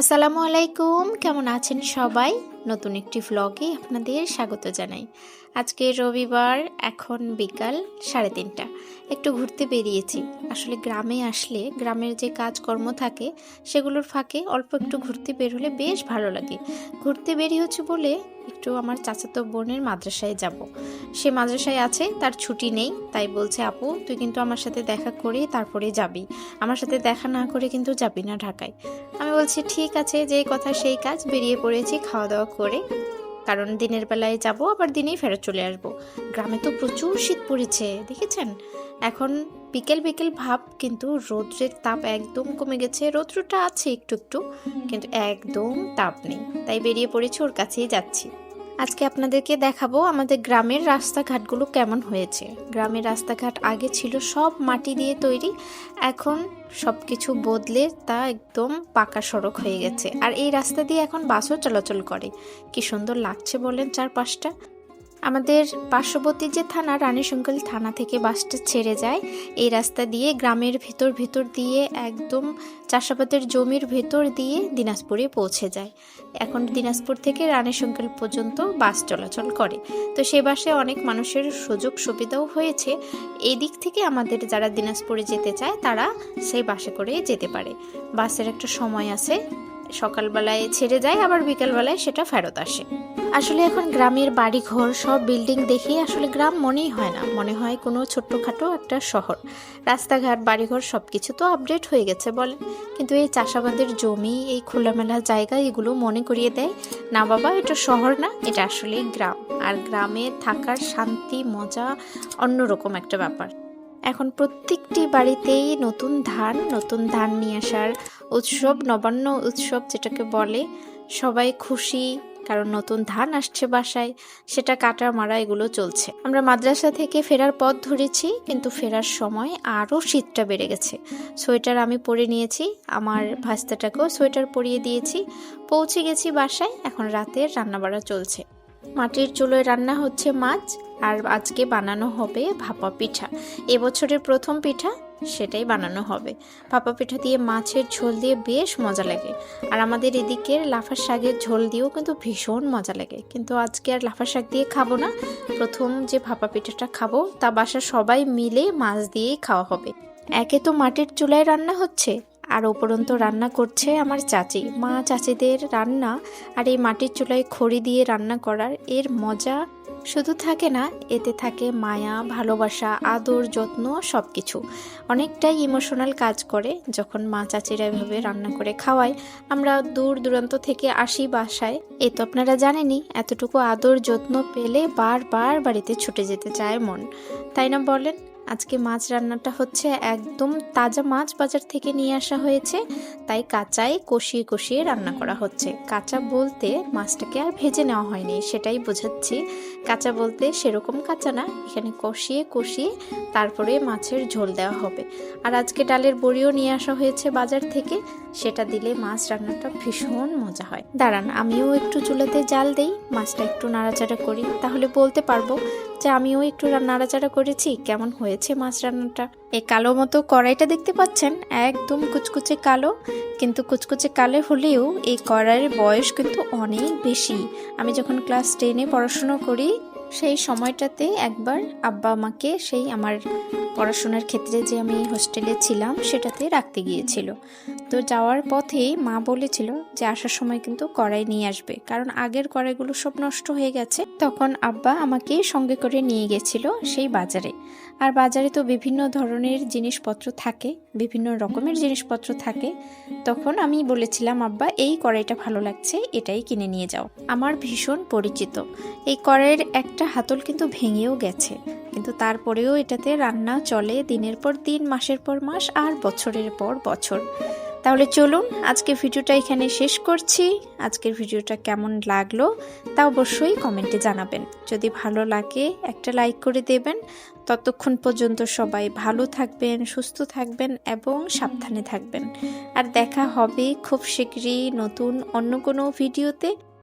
আসসালামু আলাইকুম, কেমন আছেন সবাই? নতুন একটি ভ্লগে আপনাদের স্বাগত জানাই। আজকে রবিবার, এখন বিকাল সাড়ে তিনটা। একটু ঘুরতে বেরিয়েছি। আসলে গ্রামে আসলে গ্রামের যে কাজকর্ম থাকে, সেগুলোর ফাঁকে অল্প একটু ঘুরতে বের হলে বেশ ভালো লাগে। ঘুরতে বেরিয়েছি বলে একটু আমার চাচাতো বোনের মাদ্রাসায় যাব। সে মাদ্রাসায় আছে, তার ছুটি নেই, তাই বলছে, আপু, তুই কিন্তু আমার সাথে দেখা করে তারপরে যাবি। আমার সাথে দেখা না করে কিন্তু যাবি না ঢাকায়। আমি বলছি, ঠিক আছে, যে কথা সেই কাজ, বেরিয়ে পড়েছি খাওয়া দাওয়া করে। কারণ দিনের বেলায় যাব, আবার দিনেই ফেরত চলে আসব। গ্রামে তো প্রচুর শীত পড়েছে, দেখেছেন? এখন বিকেল বিকেল ভাব, কিন্তু রৌদ্রের তাপ একদম কমে গেছে। রৌদ্রটা আছে একটু একটু, কিন্তু একদম তাপ নেই। তাই বেরিয়ে পড়েছি, ওর কাছেই যাচ্ছি। আজকে আপনাদেরকে দেখাবো আমাদের গ্রামের রাস্তাঘাটগুলো কেমন হয়েছে। গ্রামের রাস্তাঘাট আগে ছিল সব মাটি দিয়ে তৈরি, এখন সব কিছু বদলে তা একদম পাকা সড়ক হয়ে গেছে। আর এই রাস্তা দিয়ে এখন বাসও চলাচল করে। কি সুন্দর লাগছে বলেন চারপাশটা। আমাদের পার্শ্ববর্তী যে থানা রানীশঙ্কল থানা থেকে বাসটা ছেড়ে যায়। এই রাস্তা দিয়ে গ্রামের ভেতর ভেতর দিয়ে একদম চাষাবাদের জমির ভেতর দিয়ে দিনাজপুরে পৌঁছে যায়। এখন দিনাজপুর থেকে রানীশঙ্কল পর্যন্ত বাস চলাচল করে। তো সে বাসে অনেক মানুষের সুযোগ সুবিধাও হয়েছে। এই দিক থেকে আমাদের যারা দিনাজপুরে যেতে চায়, তারা সেই বাসে করে যেতে পারে। বাসের একটা সময় আছে, সকালবেলায় ছেড়ে যায়, আবার বিকালবেলায় সেটা ফেরত আসে। আসলে এখন গ্রামের বাড়ি ঘর সব বিল্ডিং দেখে আসলে গ্রাম মনেই হয় না। মনে হয় কোনো ছোট্টখাটো একটা শহর। রাস্তাঘাট, বাড়িঘর সব কিছু তো আপডেট হয়ে গেছে বলেন। কিন্তু এই চাষাবাদের জমি, এই খোলামেলা জায়গা এগুলো মনে করিয়ে দেয়, না বাবা, এটা শহর না, এটা আসলে গ্রাম। আর গ্রামে থাকার শান্তি, মজা অন্যরকম একটা ব্যাপার। এখন প্রত্যেকটি বাড়িতেই নতুন ধান নতুন ধান নিয়ে আসার উৎসব, নবান্ন উৎসব যেটাকে বলে, সবাই খুশি কারণ নতুন ধান আসছে বাসায়, সেটা কাটা মারা এগুলো চলছে। আমরা মাদ্রাসা থেকে ফেরার পথ ধরেছি, কিন্তু ফেরার সময় আরও শীতটা বেড়ে গেছে। সোয়েটার আমি পরে নিয়েছি, আমার ভাস্তাটাকেও সোয়েটার পরিয়ে দিয়েছি, পৌঁছে গেছি বাসায়, এখন রাতের রান্নাবাড়া চলছে। মাটির চুলোয় রান্না হচ্ছে মাছ আর আজকে বানানো হবে ভাপা পিঠা। এবছরের প্রথম পিঠা সেটাই বানানো হবে। ভাপা পিঠা দিয়ে মাছের ঝোল দিয়ে বেশ মজা লাগে। আর আমাদের এদিকের লাফার শাকের ঝোল দিয়েও কিন্তু ভীষণ মজা লাগে। কিন্তু আজকে আর লাফার শাক দিয়ে খাব না। প্রথম যে ভাপা পিঠাটা খাব, তা বাসা সবাই মিলে মাছ দিয়েই খাওয়া হবে। একে তো মাটির চুলায় রান্না হচ্ছে, আর উপরন্ত রান্না করছে আমার চাচি। মা চাচিদের রান্না আর এই মাটির চুলায় খড়ি দিয়ে রান্না করার এর মজা শুধু থাকে না, এতে থাকে মায়া, ভালোবাসা, আদর, যত্ন সব কিছু অনেকটাই ইমোশনাল কাজ করে যখন মা চাচিরা এভাবে রান্না করে খাওয়ায়, আমরা দূর দূরান্ত থেকে আসি বাসায়। এ তো আপনারা জানেনই, এতটুকু আদর, যত্ন পেলে বারবার বাড়িতে ছুটে যেতে চায় মন। তাই না বলেন? আজকে মাছ রান্নাটা হচ্ছে একদম তাজা মাছ বাজার থেকে নিয়ে আসা হয়েছে, তাই কাঁচাই কষিয়ে কষিয়ে রান্না করা হচ্ছে। কাঁচা বলতে মাছটাকে আর ভেজে নেওয়া হয়নি, সেটাই বোঝাচ্ছি। কাঁচা বলতে সেরকম কাঁচা না, এখানে কষিয়ে কষিয়ে তারপরে মাছের ঝোল দেওয়া হবে। আর আজকে ডালের বড়িও নিয়ে আসা হয়েছে বাজার থেকে, সেটা দিলে মাছ রান্নাটা ভীষণ মজা হয়। দাঁড়ান, আমিও একটু চুলাতে জাল দেই, মাছটা একটু নাড়াচাড়া করি, তাহলে বলতে পারব যে আমিও একটু নাড়াচাড়া করেছি, কেমন হয়েছে মাছ রান্নাটা? এই কালো মতো কড়াইটা দেখতে পাচ্ছেন? একদম কুচকুচে কালো। কিন্তু কুচকুচে কালো হলেও এই কড়াইয়ের বয়স কিন্তু অনেক বেশি। আমি যখন ক্লাস টেনে পড়াশুনো করি সেই সময়টাতে একবার আব্বা আমাকে সেই আমার পড়াশোনার ক্ষেত্রে যে আমি হোস্টেলে ছিলাম সেটাতে রাখতে গিয়েছিল। তো যাওয়ার পথে মা বলেছিল যে আসার সময় কিন্তু কড়াই নিয়ে আসবে। কারণ আগের কড়াইগুলো সব নষ্ট হয়ে গেছে। তখন আব্বা আমাকে সঙ্গে করে নিয়ে গেছিল সেই বাজারে। আর বাজারে তো বিভিন্ন ধরনের জিনিসপত্র থাকে। বিভিন্ন রকমের জিনিসপত্র থাকে, তখন আমি বলেছিলাম, আব্বা, এই কড়াইটা ভালো লাগছে, এটাই কিনে নিয়ে যাও। আমার ভীষণ পরিচিত। এই কড়াইয়ের একটা হাতল কিন্তু ভেঙেও গেছে, কিন্তু তারপরেও এটাতে রান্না চলে দিনের পর দিন, মাসের পর মাস, আর বছরের পর বছর। তাহলে চলুন আজকে ভিডিওটা এখানে শেষ করছি। আজকের ভিডিওটা কেমন লাগল তা অবশ্যই কমেন্টে জানাবেন। যদি ভালো লাগে একটা লাইক করে দেবেন। ততক্ষণ পর্যন্ত সবাই ভালো থাকবেন, সুস্থ থাকবেন এবং সাবধানে থাকবেন। আর দেখা হবে খুব শীঘ্রই নতুন অন্য কোনো ভিডিওতে।